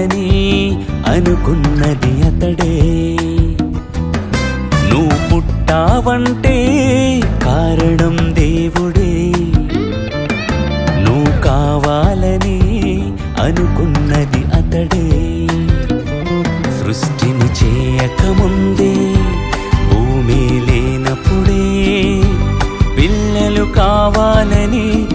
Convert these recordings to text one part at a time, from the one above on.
కావాలని అనుకున్నది అతడే. నువ్వు పుట్టావంటే కారణం దేవుడే. నువ్వు కావాలని అనుకున్నది అతడే. సృష్టిని చేయకముందే భూమి లేనప్పుడే పిల్లలు కావాలని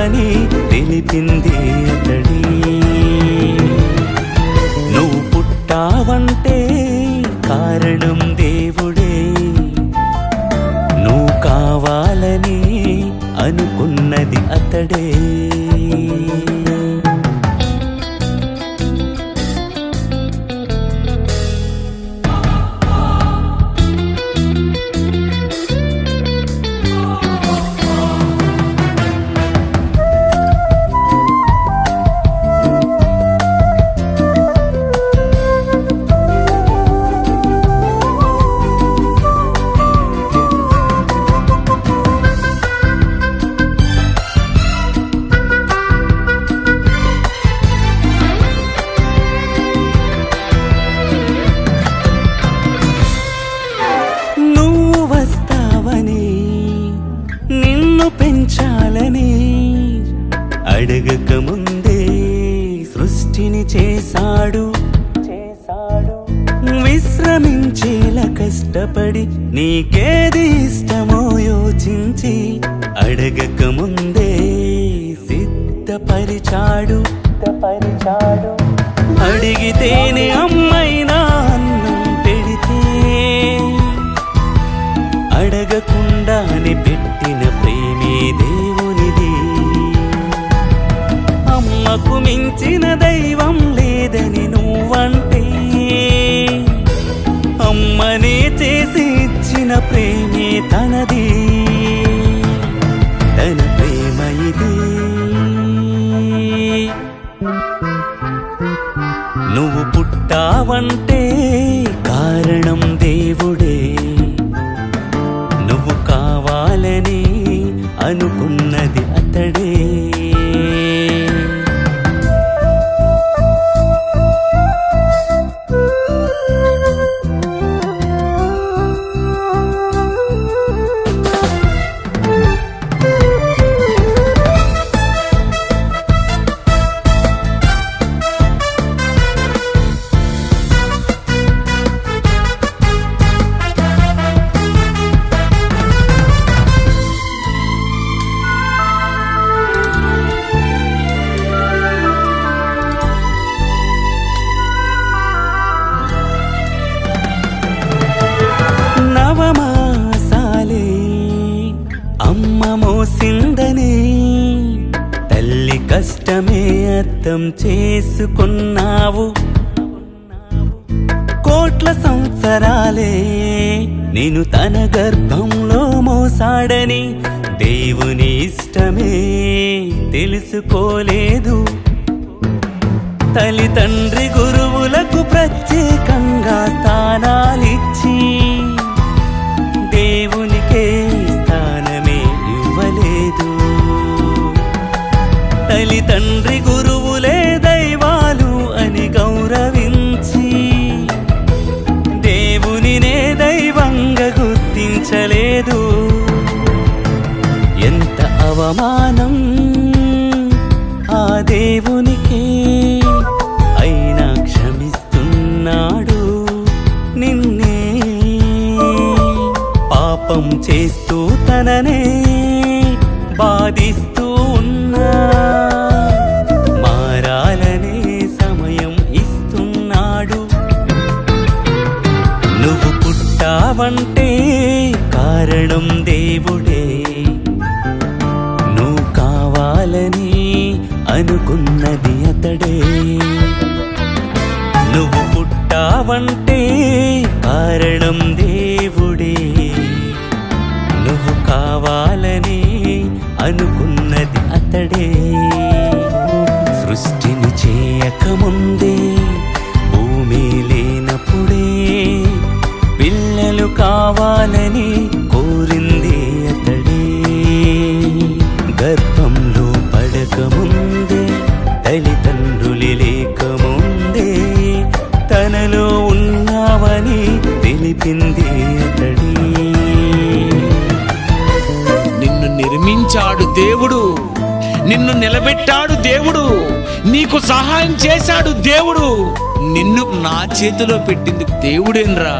అని తెలిపింది అతడి. నువ్వు పుట్టావంటే కారణం దేవుడే. నువ్వు కావాలని అనుకున్నది అతడే. సృష్టిని చేశాడు. చేశాడు. విశ్రమించేలా కష్టపడి నీకేది ఇష్టమో యోచించి అడగక ముందే సిద్ధపరిచాడు. సిద్ధపరిచాడు. అడిగితేనే అమ్మైనా అన్నం పెడితే అడగకుండానే తనది కష్టమే అర్థం చేసుకున్నావు. కోట్ల సంవత్సరాలే నేను తన గర్భంలో మోసాడని దేవుని ఇష్టమే తెలుసుకోలేదు. తల్లి తండ్రి గురువులకు ప్రత్యేకంగా స్థానాలిచ్చి దైవంగా గుర్తించలేదు. ఎంత అవమానం ఆ దేవునికి అయినా క్షమిస్తున్నాడు నిన్నే. పాపం చేస్తూ తననే బాధిస్తూ పుట్టావంటే కారణం దేవుడే. నువ్వు కావాలని అనుకున్నది అతడే. నువ్వు పుట్టావంటే కారణం దేవుడే. నువ్వు కావాలని అనుకున్నది అతడే. కావాలని కోరింది అతడే. గర్భంలో పడకముందే తల్లిదండ్రులు లేకముందే తనలో ఉన్నావని తెలిపింది అతడే. నిన్ను నిర్మించాడు దేవుడు నిన్ను నిలబెట్టాడు దేవుడు నీకు సహాయం చేశాడు దేవుడు. నిన్ను నా చేతిలో పెట్టింది దేవుడేనరా